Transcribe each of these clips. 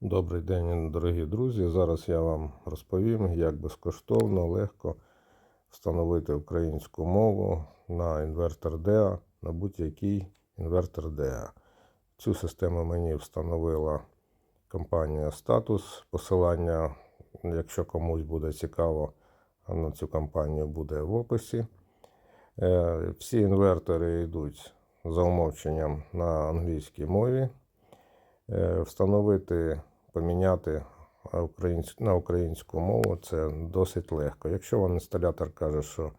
Добрий день, дорогі друзі. Зараз я вам розповім, як безкоштовно, легко встановити українську мову на інвертор DEA, на будь-який інвертор DEA. Цю систему мені встановила компанія Status. Посилання, якщо комусь буде цікаво, на цю компанію буде в описі. Е, Всі інвертори йдуть за умовченням на англійській мові. Е, Встановити, поміняти на українську мову це досить легко. Якщо вам інсталятор каже, що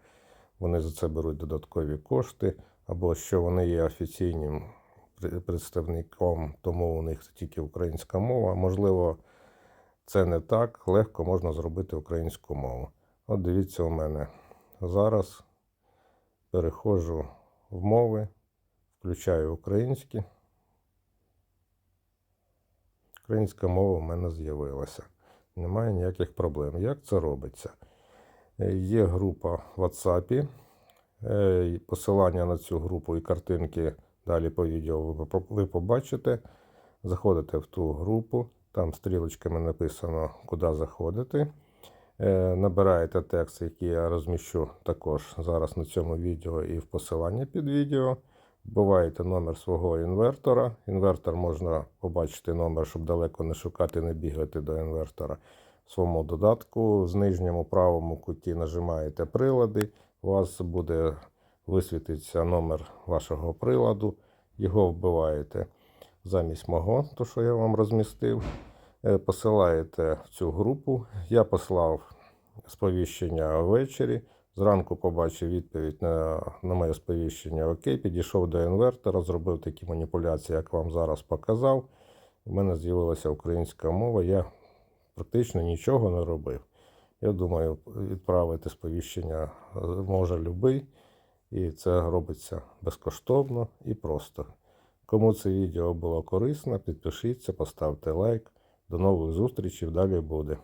вони за це беруть додаткові кошти, або що вони є офіційним представником, тому у них тільки українська мова, можливо, це не так. Легко можна зробити українську мову. От дивіться у мене зараз переходжу в мови, включаю українські. Українська мова в мене з'явилася. Немає ніяких проблем. Як це робиться? Е, Є група в WhatsApp. Е, Посилання на цю групу і картинки далі по відео ви побачите. Заходите в ту групу, там стрілочками написано, куди заходити. Е, Набираєте текст, який я розміщу також зараз на цьому відео і в посиланні під відео. Вбиваєте номер свого інвертора. Інвертор можна побачити номер, щоб далеко не шукати, не бігати до інвертора. В своєму додатку з нижньому правому куті нажимаєте прилади. У вас буде висвітиться номер вашого приладу. Його вбиваєте замість мого, то що я вам розмістив. Е, Посилаєте в цю групу. Я послав сповіщення ввечері. Зранку побачив відповідь на, на моє сповіщення. Окей, підійшов до інвертора, зробив такі маніпуляції, як вам зараз показав. У мене з'явилася українська мова. Я практично нічого не робив. Я думаю, відправити сповіщення е, може любий, і це робиться безкоштовно і просто. Кому це відео було корисно, підпишіться, поставте лайк. До нових зустрічей, далі буде.